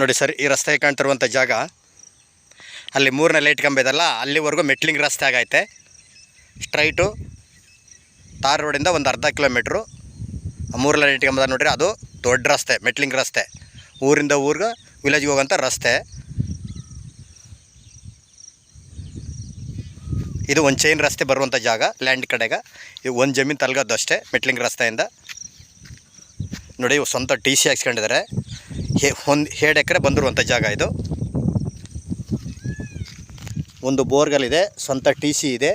ನೋಡಿ ಸರ್, ಈ ರಸ್ತೆ ಕಾಣ್ತಿರುವಂಥ ಜಾಗ, ಅಲ್ಲಿ ಮೂರನೇ ಲೈಟ್ ಕಂಬ ಇದೆಲ್ಲ ಅಲ್ಲಿವರೆಗೂ ಮೆಟ್ಲಿಂಗ್ ರಸ್ತೆ ಆಗೈತೆ. ಸ್ಟ್ರೈಟು ತಾರ್ ರೋಡಿಂದ ಒಂದು ಅರ್ಧ ಕಿಲೋಮೀಟ್ರು ಮೂರನೇ ಲೈಟ್ ಕಂಬದ ನೋಡ್ರಿ, ಅದು ದೊಡ್ಡ ರಸ್ತೆ, ಮೆಟ್ಲಿಂಗ್ ರಸ್ತೆ. ಊರಿಂದ ಊರಿಗೆ ವಿಲೇಜ್ಗೆ ಹೋಗೋಂಥ ರಸ್ತೆ. ಇದು ಒಂದು ಚೈನ್ ರಸ್ತೆ ಬರುವಂಥ ಜಾಗ ಲ್ಯಾಂಡ್ ಕಡೆಗೆ. ಇದು ಒಂದು ಜಮೀನು ತಲಗೋದು ಅಷ್ಟೇ ಮೆಟ್ಲಿಂಗ್ ರಸ್ತೆಯಿಂದ. ನೋಡಿ, ಇವು ಸ್ವಂತ ಟಿ ಸಿ ಹಾಕ್ಸ್ಕೊಂಡಿದ್ದಾರೆ. ಹೇ, ಒಂದು ಎರಡು ಎಕರೆ ಬಂದಿರುವಂಥ ಜಾಗ ಇದು. ಒಂದು ಬೋರ್ಗಲ್ ಇದೆ ಸ್ವಂತ ಟಿ ಸಿ ಇದೆ.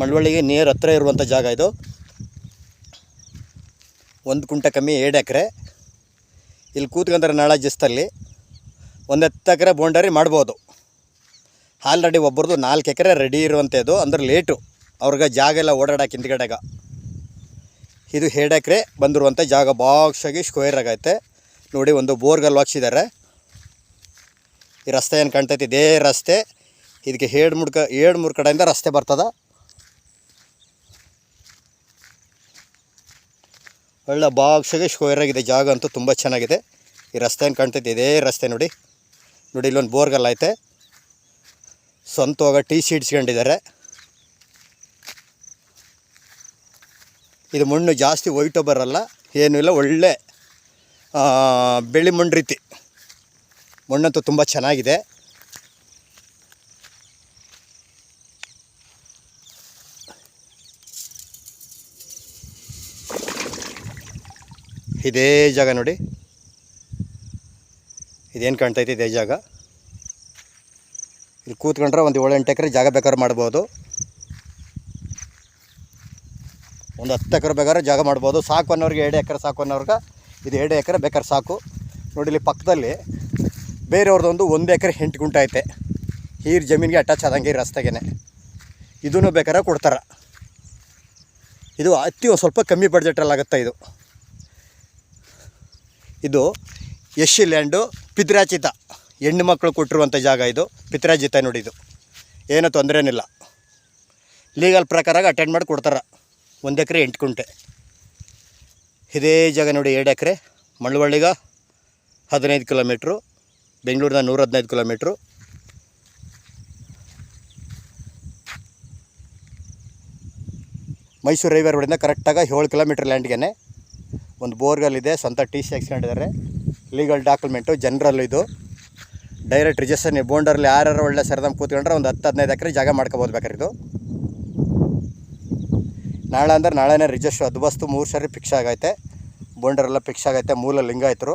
ಮಳವಳ್ಳಿಗೆ ನೀರು ಹತ್ರ ಇರುವಂಥ ಜಾಗ ಇದು. ಒಂದು ಕುಂಟ ಕಮ್ಮಿ ಎರಡು ಎಕರೆ. ಇಲ್ಲಿ ಕೂತ್ಕೊಂಡ್ರೆ ನಾಳೆ ಜಸ್ತಲ್ಲಿ ಒಂದು ಹತ್ತು ಎಕರೆ ಬೌಂಡರಿ ಮಾಡ್ಬೋದು. ಆಲ್ರೆಡಿ ಒಬ್ಬರದು ನಾಲ್ಕು ಎಕರೆ ರೆಡಿ ಇರುವಂಥದ್ದು ಅಂದ್ರೆ ಲೇಟು. ಅವ್ರಿಗೆ ಜಾಗ ಎಲ್ಲ ಓಡಾಡಕ್ಕೆ ಹಿಂದ್ಗಡೆಗ. ಇದು ಎರಡು ಎಕರೆ ಬಂದಿರುವಂಥ ಜಾಗ ಬಾಕ್ಸಾಗಿ ಸ್ಕ್ವೇರ್ ಆಗೈತೆ. ನೋಡಿ ಒಂದು ಬೋರ್ಗಲ್ ಹಾಕ್ಸಿದ್ದಾರೆ ಈ ರಸ್ತೆ ಏನು ಕಾಣ್ತೈತಿ? ಇದೇ ರಸ್ತೆ. ಇದಕ್ಕೆ ಎರಡು ಮೂರು ಕ, ಎರಡು ಮೂರು ಕಡೆಯಿಂದ ರಸ್ತೆ ಬರ್ತದ. ಒಳ್ಳೆ ಬಾಕ್ಸಾಗಿ ಸ್ಕ್ವೇರ್ ಆಗಿದೆ. ಜಾಗ ಅಂತೂ ತುಂಬ ಚೆನ್ನಾಗಿದೆ. ಈ ರಸ್ತೆ ಏನು ಕಾಣ್ತೈತಿ? ಇದೇ ರಸ್ತೆ ನೋಡಿ. ನೋಡಿ ಇಲ್ಲೊಂದು ಬೋರ್ಗಲ್ ಐತೆ. ಸ್ವಂತವಾಗ ಟೀ ಸಿ ಇದು ಮಣ್ಣು ಜಾಸ್ತಿ ಒಯ್ಟು ಬರಲ್ಲ, ಏನೂ ಇಲ್ಲ, ಒಳ್ಳೆ ಬೆಳಿ ಮಣ್ಣು ರೀತಿ. ಮಣ್ಣಂತೂ ತುಂಬ ಚೆನ್ನಾಗಿದೆ. ಇದೇ ಜಾಗ ನೋಡಿ. ಇದೇನು ಕಾಣ್ತೈತೆ ಇದೇ? ಜಾಗ. ಇಲ್ಲಿ ಕೂತ್ಕೊಂಡ್ರೆ ಒಂದು ಏಳು ಎಂಟು ಎಕರೆ ಜಾಗ ಬೇಕಾದ್ರೆ ಮಾಡ್ಬೋದು. ಒಂದು ಹತ್ತು ಎಕರೆ ಬೇಕಾದ್ರೆ ಜಾಗ ಮಾಡ್ಬೋದು. ಸಾಕು ಅನ್ನೋರಿಗೆ ಎರಡು ಎಕರೆ ಸಾಕು ಅನ್ನೋರ್ಗೆ ಇದು ಎರಡು ಎಕರೆ ಬೇಕಾದ್ರೆ ಸಾಕು. ನೋಡಿ ಇಲ್ಲಿ ಪಕ್ಕದಲ್ಲಿ ಬೇರೆಯವ್ರದ್ದೊಂದು ಒಂದು ಎಕರೆ ಎಂಟು ಗುಂಟೆ ಐತೆ. ಹೀರ್ ಜಮೀನಿಗೆ ಅಟ್ಯಾಚ್ ಆದಂಗೆ ಈ ರಸ್ತೆಗೇನೆ. ಇದನ್ನು ಬೇಕಾದ್ರೆ ಕೊಡ್ತಾರೆ. ಇದು ಅತಿ ಸ್ವಲ್ಪ ಕಮ್ಮಿ ಬಡ್ಜೆಟಲ್ಲಿ ಆಗುತ್ತೆ ಇದು. ಇದು ಯಶಿ ಲ್ಯಾಂಡು ಪಿತ್ರಾಚಿತ ಹೆಣ್ಣು ಮಕ್ಕಳು ಕೊಟ್ಟಿರುವಂಥ ಜಾಗ ಇದು ಪಿತ್ರಾಜಿತ ನೋಡಿ ಇದು. ಏನೂ ತೊಂದರೆನಿಲ್ಲ. ಲೀಗಲ್ ಪ್ರಕಾರ ಅಟೆಂಡ್ ಮಾಡಿ ಕೊಡ್ತಾರೆ. ಒಂದು ಎಕರೆ ಎಂಟು ಕುಂಟೆ. ಇದೇ ಜಾಗ ನೋಡಿ ಎರಡು ಎಕರೆ. ಮಳ್ಳವಳ್ಳಿಗ ಹದಿನೈದು ಕಿಲೋಮೀಟ್ರು, ಬೆಂಗಳೂರಿನ ನೂರ ಹದಿನೈದು ಕಿಲೋಮೀಟ್ರು. ಮೈಸೂರು ರೈಲ್ವೆ ರೋಡಿಂದ ಕರೆಕ್ಟಾಗಿ ಏಳು ಕಿಲೋಮೀಟ್ರ್ ಲ್ಯಾಂಡ್ಗೆ ಒಂದು ಬೋರ್ಗಲ್ ಇದೆ ಸ್ವಂತ ಟಿ ಸಿ ಹಾಕ್ಸ್ಕೊಂಡಿದ್ದಾರೆ ಲೀಗಲ್ ಡಾಕ್ಯುಮೆಂಟು ಜನರಲ್ ಇದು. ಡೈರೆಕ್ಟ್ ರಿಜಿಸ್ಟ್ರೇಷನ್ ಬೋಂಡರ್ಲಿ ಯಾರ್ಯಾರು ಒಳ್ಳೆ ಸರದಮ್ ಕೂತ್ಕೊಂಡ್ರೆ ಒಂದು ಹತ್ತು ಹದಿನೈದು ಎಕರೆ ಜಾಗ ಮಾಡ್ಕೋಬೋದು ಬೇಕಾರೆ ಇದು. ನಾಳೆ ಅಂದ್ರೆ ನಾಳೆನೇ ರಿಜಿಸ್ಟ್ರ್ ಅದ್ಬಸ್ತು ಮೂರು ಸರಿ ಫಿಕ್ಸ್ ಆಗೈತೆ. ಬೋಂಡರೆಲ್ಲ ಫಿಕ್ಸ್ ಆಗೈತೆ. ಮೂಲ ಲಿಂಗ ಆಯ್ತರು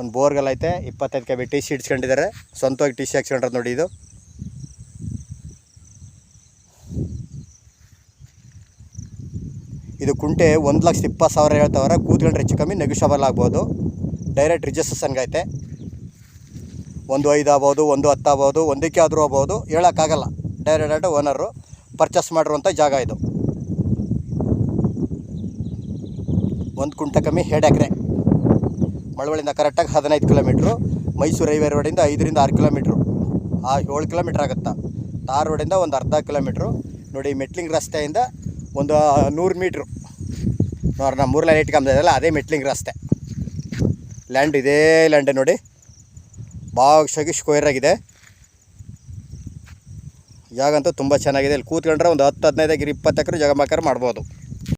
ಒಂದು ಬೋರ್ಗಲ್ ಐತೆ. ಇಪ್ಪತ್ತೈದು ಕೆ ಬಿ ಟಿ ಸಿ ಇಡ್ಸ್ಕೊಂಡಿದ್ದಾರೆ ಸ್ವಂತವಾಗಿ ಟಿ ಸಿ ಹಾಕ್ಸ್ಕೊಂಡ್ರೆ ನೋಡಿ ಇದು. ಇದು ಕುಂಟೆ ಒಂದು ಲಕ್ಷದ ಇಪ್ಪತ್ತು ಸಾವಿರ ಹೇಳ್ತಾವ್ರೆ. ಕೂತ್ಕೊಂಡ್ರೆ ಹೆಚ್ಚು ಕಮ್ಮಿ ನೆಗೋಷಿಯಬಲ್ ಆಗ್ಬೋದು. ಡೈರೆಕ್ಟ್ ರಿಜಿಸ್ಟ್ರೇಷನ್ಗೆ ಐತೆ. ಒಂದು ಐದು ಆಗ್ಬೋದು, ಒಂದು ಹತ್ತು ಆಗ್ಬೋದು, ಒಂದಕ್ಕೆ ಆದರೂ ಆಗ್ಬೋದು. ಹೇಳೋಕ್ಕಾಗಲ್ಲ. ಡೈರೆಕ್ಟ್ ಓನರು ಪರ್ಚೇಸ್ ಮಾಡಿರುವಂಥ ಜಾಗ ಇದು. ಒಂದು ಕುಂಟ ಕಮ್ಮಿ ಎರಡು ಎಕರೆ. ಮಳವಳ್ಳಿಯಿಂದ ಕರೆಕ್ಟಾಗಿ ಹದಿನೈದು ಕಿಲೋಮೀಟ್ರು, ಮೈಸೂರು ಹೈವೇ ರೋಡಿಂದ ಐದರಿಂದ ಆರು ಕಿಲೋಮೀಟ್ರು. ಆ ಏಳು ಕಿಲೋಮೀಟ್ರ್ ಆಗುತ್ತಾ? ತಾರ್ ರೋಡಿಂದ ಒಂದು ಅರ್ಧ ಕಿಲೋಮೀಟ್ರು. ನೋಡಿ, ಮೆಟ್ಲಿಂಗ್ ರಸ್ತೆಯಿಂದ ಒಂದು ನೂರು ಮೀಟ್ರು. ನೋಡಿ ನಮ್ಮ ಮೂರು ಲೈನ್ ಅಲ್ಲ ಅದೇ ಮೆಟ್ಲಿಂಗ್ ರಸ್ತೆ. ಲ್ಯಾಂಡ್ ಇದೇ ಲ್ಯಾಂಡ್ ನೋಡಿ. ಬಾಕ್ಸಾಗಿ ಸ್ಕ್ವೇರ್ ಆಗಿದೆ. ಜಾಗ ಅಂತೂ ತುಂಬ ಚೆನ್ನಾಗಿದೆ. ಇಲ್ಲಿ ಕೂತ್ಕೊಂಡ್ರೆ ಒಂದು ಹತ್ತು ಹದಿನೈದು ಎಕರೆ, ಇಪ್ಪತ್ತು ಎಕರೆ ಜಾಗ ಬೇಕಾದ್ರೆ ಮಾಡ್ಬೋದು.